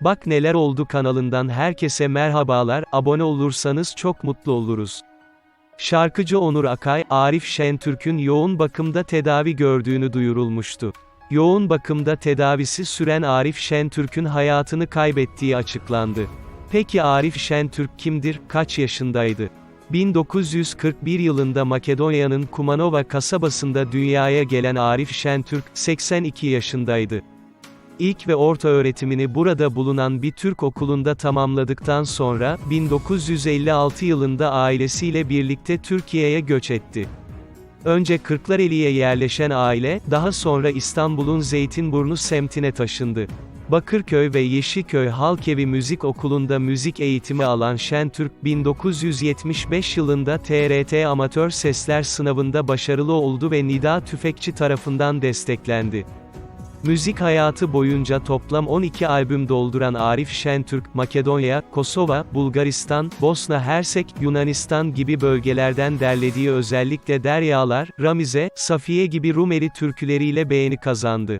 Bak Neler Oldu kanalından herkese merhabalar, abone olursanız çok mutlu oluruz. Şarkıcı Onur Akay, Arif Şentürk'ün yoğun bakımda tedavi gördüğünü duyurulmuştu. Yoğun bakımda tedavisi süren Arif Şentürk'ün hayatını kaybettiği açıklandı. Peki Arif Şentürk kimdir, kaç yaşındaydı? 1941 yılında Makedonya'nın Kumanova kasabasında dünyaya gelen Arif Şentürk, 82 yaşındaydı. İlk ve orta öğretimini burada bulunan bir Türk okulunda tamamladıktan sonra, 1956 yılında ailesiyle birlikte Türkiye'ye göç etti. Önce Kırklareli'ye yerleşen aile, daha sonra İstanbul'un Zeytinburnu semtine taşındı. Bakırköy ve Yeşilköy Halkevi Müzik Okulu'nda müzik eğitimi alan Şentürk, 1975 yılında TRT Amatör Sesler sınavında başarılı oldu ve Nida Tüfekçi tarafından desteklendi. Müzik hayatı boyunca toplam 12 albüm dolduran Arif Şentürk, Makedonya, Kosova, Bulgaristan, Bosna Hersek, Yunanistan gibi bölgelerden derlediği özellikle Deryalar, Ramize, Safiye gibi Rumeli türküleriyle beğeni kazandı.